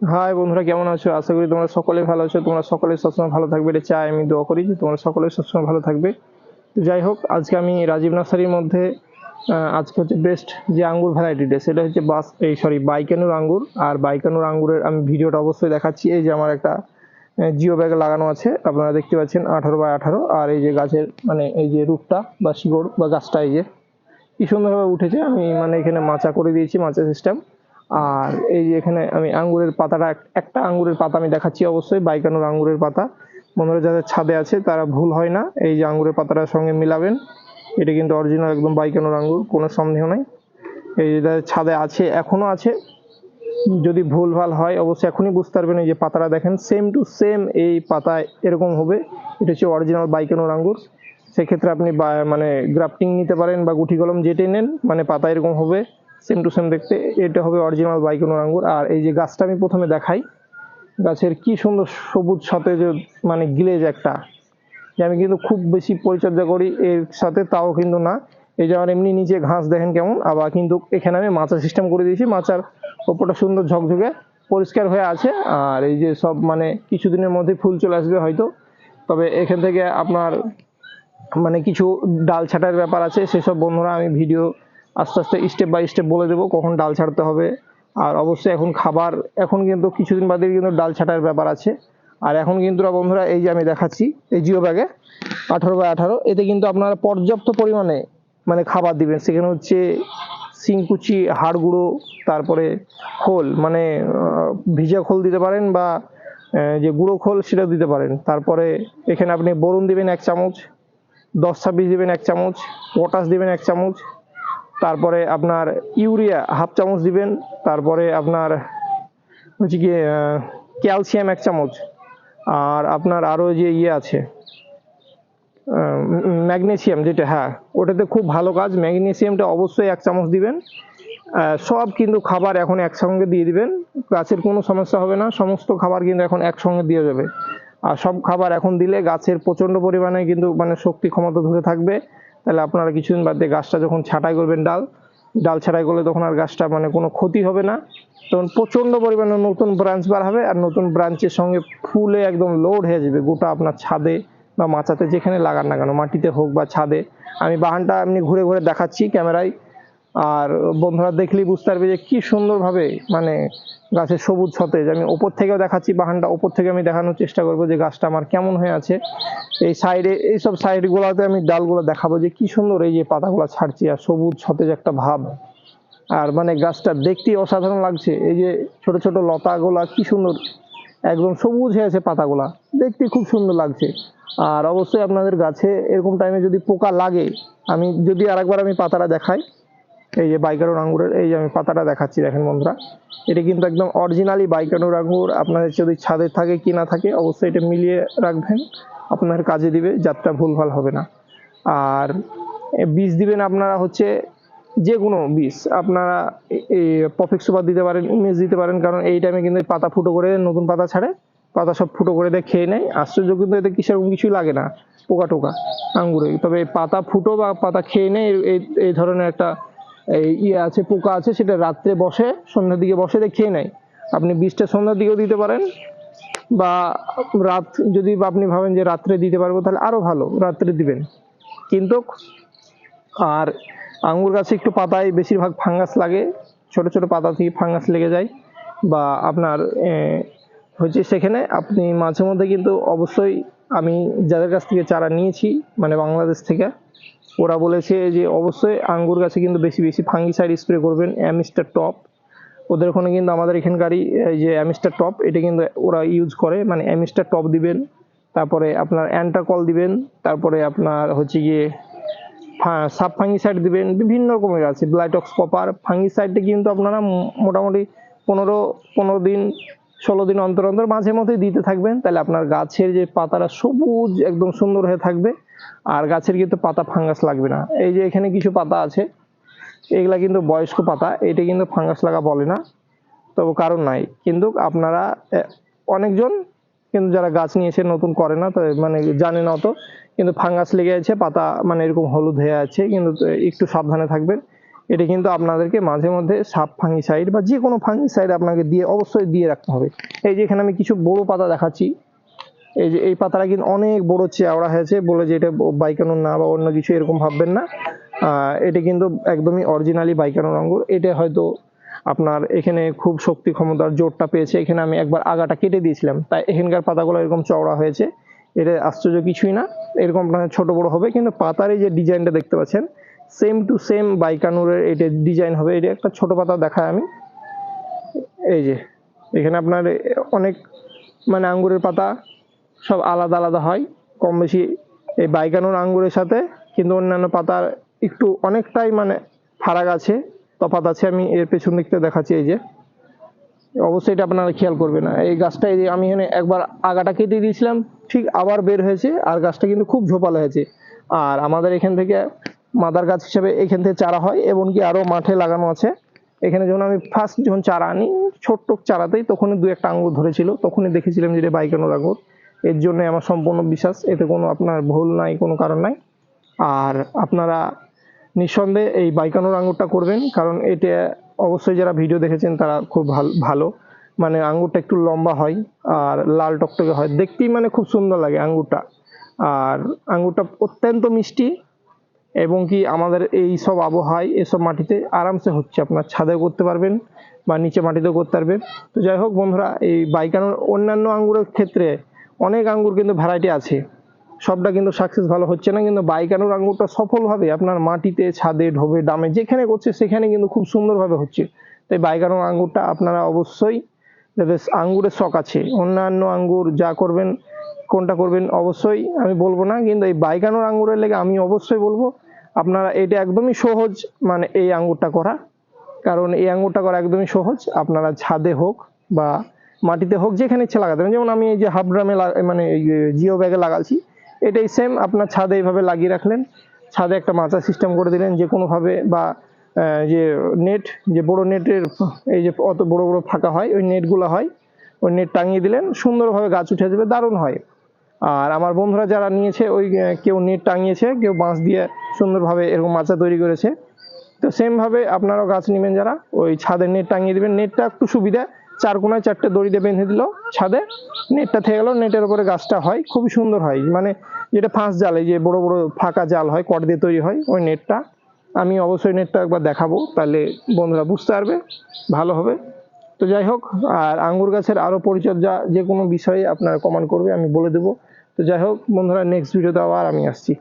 High বন্ধুরা, কেমন আছো? আশা করি তোমরা সকলে ভালো আছো। তোমরা সকলে সবসময় ভালো থাকবে, এটা চাই। আমি দোয়া করি যে তোমরা সকলে সবসময় ভালো থাকবে। তো যাই হোক, আজকে আমি রাজীব নার্সারির মধ্যে আজকে হচ্ছে বেস্ট যে আঙ্গুর ভ্যারাইটিটা সেটা হচ্ছে বাস, এই সরি বাইকানুর আঙ্গুর। আর বাইকানুর আঙ্গুরের আমি ভিডিওটা অবশ্যই দেখাচ্ছি। এই যে আমার একটা জিও ব্যাগ লাগানো আছে, আপনারা দেখতে পাচ্ছেন আঠারো বাই আঠারো। আর এই যে গাছের মানে এই যে রূপটা বা শিকড় বা গাছটা, এই যে, কি সুন্দরভাবে উঠেছে। আমি মানে এখানে মাচা করে দিয়েছি, মাচা সিস্টেম আর এই যে এখানে আমি আঙ্গুরের পাতাটা এক- একটা আঙ্গুরের পাতা আমি দেখাচ্ছি অবশ্যই, বাইকানোর আঙ্গুরের পাতা। মনে বন্ধুরা, যাদের ছাদে আছে, তারা ভুল হয় না, এই যে আঙ্গুরের পাতাটার সঙ্গে মিলাবেন। এটা কিন্তু অরিজিনাল একদম বাইকানোর আঙ্গুর, কোনো সন্দেহ নাই। এই যে যাদের ছাদে আছে, এখনও আছে, যদি ভুল ভালো হয়, অবশ্যই এখনই বুঝতে পারবেন এই যে পাতাটা দেখেন সেম টু সেম এই পাতায় এরকম হবে। এটা হচ্ছে অরিজিনাল বাইকানোর আঙ্গুর। সেক্ষেত্রে আপনি মানে গ্রাফটিং নিতে পারেন বা গুটি কলম যেটে নেন মানে পাতা এরকম হবে। সেম টু সেম দেখতে। এটা হবে অরিজিনাল বাইকানোর আঙ্গুর। আর এই যে গাছটা আমি প্রথমে দেখাই, গাছের কি সুন্দর সবুজ সতেজ মানে গ্লেজ একটা। যে আমি কিন্তু খুব বেশি পরিচর্যা করি এর সাথে, তাও কিন্তু না। এই যে আমার এমনি নিচে ঘাস দেখেন কেমন, আবার কিন্তু এখানে আমি মাচা সিস্টেম করে দিয়েছি। মাচার ওপরটা সুন্দর ঝকঝকে পরিষ্কার হয়ে আছে। আর এই যে সব মানে কিছুদিনের মধ্যে ফুল চলে আসবে হয়তো। তবে এখান থেকে আপনার মানে কিছু ডাল ছাঁটার ব্যাপার আছে, সেসব বন্ধুরা আমি ভিডিও আস্তে আস্তে স্টেপ বাই স্টেপ বলে দেবো কখন ডাল ছাড়তে হবে। আর অবশ্যই এখন খাবার, এখন কিন্তু কিছুদিন বাদে কিন্তু ডাল ছাঁটার ব্যাপার আছে। আর এখন কিন্তু বন্ধুরা, এই যে আমি দেখাচ্ছি, এই জিও ব্যাগে, আঠারো বাই আঠারো, এতে কিন্তু আপনারা পর্যাপ্ত পরিমাণে মানে খাবার দিবেন। সেখানে হচ্ছে সিংকুচি হাড় গুঁড়ো, তারপরে খোল মানে ভিজা খোল দিতে পারেন বা যে গুঁড়ো খোল সেটা দিতে পারেন। তারপরে এখানে আপনি বরুণ দিবেন এক চামচ, দশ ছাব্বিশ দিবেন এক চামচ, পটাশ দিবেন এক চামচ তারপরে আপনার ইউরিয়া হাফ চামচ দিবেন, তারপরে আপনার হচ্ছে কি ক্যালসিয়াম এক চামচ, আর আপনার আরও যে ইয়ে আছে ম্যাগনেসিয়াম যেটা হ্যাঁ ওটাতে খুব ভালো কাজ, ম্যাগনেসিয়ামটা অবশ্যই এক চামচ দিবেন সব কিন্তু খাবার এখন একসঙ্গে দিয়ে দিবেন, গাছের কোনো সমস্যা হবে না, সমস্ত খাবার কিন্তু এখন একসঙ্গে দিয়ে যাবে, আর সব খাবার এখন দিলে গাছের প্রচণ্ড পরিমাণে কিন্তু মানে শক্তি ক্ষমতা ধরে থাকবে তাহলে আপনারা কিছুদিন বাদে গাছটা যখন ছাঁটাই করবেন ডাল ডাল ছাঁটাই করলে তখন আর গাছটা মানে কোনো ক্ষতি হবে না। তখন প্রচণ্ড পরিমাণে নতুন ব্রাঞ্চ বার হবে আর নতুন ব্রাঞ্চের সঙ্গে ফুলে একদম লোড হয়ে যাবে গোটা আপনার ছাদে বা মাচাতে যেখানে লাগান না কেন, মাটিতে হোক বা ছাদে। আমি বাহানটা এমনি ঘুরে ঘুরে দেখাচ্ছি ক্যামেরায়। আর বন্ধুরা দেখলেই বুঝতে পারবে যে কি সুন্দরভাবে মানে গাছের সবুজ সতেজ। আমি ওপর থেকেও দেখাচ্ছি, বাহানটা ওপর থেকে আমি দেখানোর চেষ্টা করব যে গাছটা আমার কেমন হয়ে আছে। এই সাইডে, এইসব সাইডগুলোতে আমি ডালগুলো দেখাবো যে কি সুন্দর এই যে পাতাগুলো ছাড়ছি আর সবুজ সতেজ একটা ভাব। আর মানে গাছটা দেখতেই অসাধারণ লাগছে। এই যে ছোট ছোট লতাগুলা কি সুন্দর, একদম সবুজ হয়ে আছে পাতাগুলা। দেখতে খুব সুন্দর লাগছে। আর অবশ্যই আপনাদের গাছে এরকম টাইমে যদি পোকা লাগে, আমি যদি আরেকবার আমি পাতাটা দেখাই এই যে বাইকানোর আঙ্গুরের এই যে আমি পাতাটা দেখাচ্ছি, দেখেন বন্ধুরা। এটা কিন্তু একদম অরিজিনালি বাইকানোর আঙ্গুর, আপনাদের যদি ছাদে থাকে কি না থাকে, অবশ্যই এটা মিলিয়ে রাখবেন। আপনার কাজে দিবে, যাত্রা ভুলভাল হবে না। আর বীজ দিবেন আপনারা হচ্ছে যে কোনো বীজ। আপনারা পফেক্ট সুপার দিতে পারেন, ইমেজ দিতে পারেন, কারণ এই টাইমে কিন্তু পাতা ফুটো করে, নতুন পাতা ছাড়ে, পাতা সব ফুটো করে দেয় খেয়ে নেয়। আশ্চর্য কিন্তু এতে কি সেরকম কিছুই লাগে না, পোকা টোকা আঙ্গুরে। তবে পাতা ফুটো বা পাতা খেয়ে নেয় এই ধরনের একটা এই ইয়ে আছে, পোকা আছে, সেটা রাত্রে বসে, সন্ধ্যার দিকে বসে খেয়ে নেয়। আপনি বীজটা সন্ধ্যার দিকেও দিতে পারেন, বা রাত যদি আপনি ভাবেন যে রাত্রে দিতে পারব, তাহলে আরও ভালো, রাত্রে দিবেন। কিন্তু, আর আঙ্গুর গাছে একটু পাতায় বেশিরভাগ ফাঙ্গাস লাগে, ছোট ছোট পাতা থেকে ফাঙ্গাস লেগে যায়, বা আপনার হচ্ছে সেখানে আপনি মাঝে মধ্যে কিন্তু অবশ্যই আমি যাদের কাছ থেকে চারা নিয়েছি মানে বাংলাদেশ থেকে ওরা বলেছে যে অবশ্যই আঙ্গুর গাছে কিন্তু বেশি বেশি ফাঙ্গিসাইড স্প্রে করবেন, অ্যামিস্টার টপ। ওদের ওখানে কিন্তু আমাদের এখানকারই, এই যে অ্যামিস্টার টপ, এটা কিন্তু ওরা ইউজ করে মানে অ্যামিস্টার টপ দিবেন, তারপরে আপনার অ্যান্টাকল দিবেন, তারপরে আপনার হচ্ছে গিয়ে সাব ফাঙ্গিসাইড দিবেন, বিভিন্ন রকমের আছে ব্লাইটক্স কপার ফাঙ্গিসাইডটা কিন্তু আপনারা মোটামুটি পনেরো পনেরো দিন, ষোলো দিন অন্তর অন্তর মাঝে মধ্যে দিতে থাকবেন, তাহলে আপনার গাছের যে পাতাটা সবুজ, একদম সুন্দর হয়ে থাকবে। আর গাছের কিন্তু পাতা ফাঙ্গাস লাগবে না। এই যে এখানে কিছু পাতা আছে, এগুলা কিন্তু বয়স্ক পাতা, এটা কিন্তু ফাঙ্গাস লাগা বলে না, তবে কারণ নাই। কিন্তু আপনারা অনেকজন কিন্তু যারা গাছ নিয়েছে নতুন করে না, তো মানে জানে না অত, কিন্তু ফাঙ্গাস লেগে আছে, পাতা মানে এরকম হলুদ হয়ে আছে, কিন্তু একটু সাবধানে থাকবেন। এটা কিন্তু আপনাদেরকে মাঝে মধ্যে সাপ ফাঙ্গিসাইড বা যে কোনো ফাঙ্গিসাইড আপনাকে দিয়ে, অবশ্যই দিয়ে রাখতে হবে। এই যে এখানে আমি কিছু বড় পাতা দেখাচ্ছি এই যে এই পাতাটা কিন্তু অনেক বড় চেওড়া হয়েছে, বলে যে এটা বাইকানোর না বা অন্য কিছু এরকম ভাববেন না। এটা কিন্তু একদমই অরিজিনালি বাইকানোর আঙ্গুর এটা হয়তো আপনার এখানে খুব শক্তি ক্ষমতার জোরটা পেয়েছে। এখানে আমি একবার আগাটা কেটে দিয়েছিলাম। তাই এখানকার পাতাগুলো এরকম চওড়া হয়েছে। এটা আশ্চর্য কিছুই না। এরকম আপনার ছোট বড় হবে, কিন্তু পাতার এই যে ডিজাইনটা দেখতে পাচ্ছেন সেম টু সেম বাইকানুরের এটা ডিজাইন হবে। এটা একটা ছোট পাতা দেখায় আমি। এই যে, এখানে আপনার অনেক মানে আঙ্গুরের পাতা সব আলাদা আলাদা হয়। কম বেশি এই বাইকানুর আঙ্গুরের সাথে, কিন্তু অন্যান্য পাতার একটু অনেকটাই মানে ফারাক আছে, তফাৎ আছে, আমি এর পেছন দিকটা দেখাচ্ছি এই যে। অবশ্যই এটা আপনারা খেয়াল করবেন না। এই গাছটা এই যে আমি এখানে একবার আগাটা কেটে দিয়েছিলাম, ঠিক আবার বের হয়েছে, আর গাছটা কিন্তু খুব ঝোপালো হয়েছে। আর আমাদের এখান থেকে মাদার গাছ হিসেবে এখান থেকে চারা হয় এবং কি আরও মাঠে লাগানো আছে। এখানে যখন আমি ফার্স্ট যখন চারা আনি, ছোট্ট চারাতেই তখনই দু একটা আঙ্গুর ধরেছিল, তখনই দেখেছিলাম যে এটা বাইকানোর আঙ্গুর। এর জন্য আমার সম্পূর্ণ বিশ্বাস। এতে কোনো আপনার ভুল নাই, কোনো কারণ নাই। আর আপনারা নিঃসন্দেহে এই বাইকানোর আঙ্গুরটা করবেন, কারণ এটা অবশ্যই যারা ভিডিও দেখেছেন তারা খুব ভালো ভালো। মানে আঙ্গুরটা একটু লম্বা হয় আর লাল টকটকে হয়। দেখতেই মানে খুব সুন্দর লাগে আঙ্গুরটা। আর আঙ্গুরটা অত্যন্ত মিষ্টি এবং কি আমাদের এই সব আবহাওয়ায়, এসব মাটিতে আরামসে হচ্ছে। আপনার ছাদে করতে পারবেন বা নিচে মাটিতেও করতে পারবেন। তো যাই হোক বন্ধুরা, এই বাইকানোর অন্যান্য আঙ্গুরের ক্ষেত্রে অনেক আঙ্গুর কিন্তু ভ্যারাইটি আছে। সবটা কিন্তু সাকসেস ভালো হচ্ছে না, কিন্তু বাইকানোর আঙ্গুরটা সফলভাবে আপনার মাটিতে, ছাদে, ঢোবে, ডামে যেখানে করছে সেখানে কিন্তু খুব সুন্দরভাবে হচ্ছে। তাই বাইকানোর আঙ্গুরটা আপনারা অবশ্যই যাদের আঙ্গুরের শখ আছে, অন্যান্য আঙ্গুর যা করবেন, কোনটা করবেন অবশ্যই আমি বলব না, কিন্তু এই বাইকানোর আঙ্গুরের লেগে আমি অবশ্যই বলব, আপনারা এটা একদমই সহজ মানে এই আঙ্গুরটা করা। কারণ এই আঙ্গুরটা করা একদমই সহজ, আপনারা ছাদে হোক বা মাটিতে হোক, যেখানে ইচ্ছে লাগাতে পারেন। যেমন আমি এই যে হাফ ড্রামে মানে জিও ব্যাগে লাগাচ্ছি এটাই সেম আপনার ছাদে এইভাবে লাগিয়ে রাখলেন। ছাদে একটা মাচা সিস্টেম করে দিলেন, যে কোনোভাবে বা যে নেট যে বড় নেটের এই যে অত বড় বড় ফাঁকা হয়, ওই নেটগুলো হয়, ওই নেট টাঙিয়ে দিলেন, সুন্দরভাবে গাছ উঠে যাবে, দারুণ হয়। আর আমার বন্ধুরা যারা নিয়েছে, ওই কেউ নেট টাঙিয়েছে, কেউ বাঁশ দিয়ে সুন্দরভাবে এরকম মাচা তৈরি করেছে। তো সেমভাবে আপনারাও গাছ নেবেন যারা, ওই ছাদের নেট টাঙিয়ে দেবেন। নেটটা একটু সুবিধা চার কোনায় চারটে দড়ি দিয়ে বেঁধে দিল ছাদে। নেটটা থেকে গেল, নেটের উপরে গাছটা হয় খুবই সুন্দর হয়। মানে যেটা ফাঁস জাল যে বড় বড় ফাঁকা জাল হয় কট দিয়ে তৈরি হয়, ওই নেটটা। আমি অবশ্যই নেটটা একবার দেখাবো, তাহলে বন্ধুরা বুঝতে পারবে, ভালো হবে। তো যাই হোক, আর আঙ্গুর গাছের আরও পরিচর্যা যে কোনো বিষয়ে আপনারা কমেন্ট করবে, আমি বলে দেবো। তো যাই হোক, বন্ধুরা নেক্সট ভিডিওতে আবার আমি আসছি।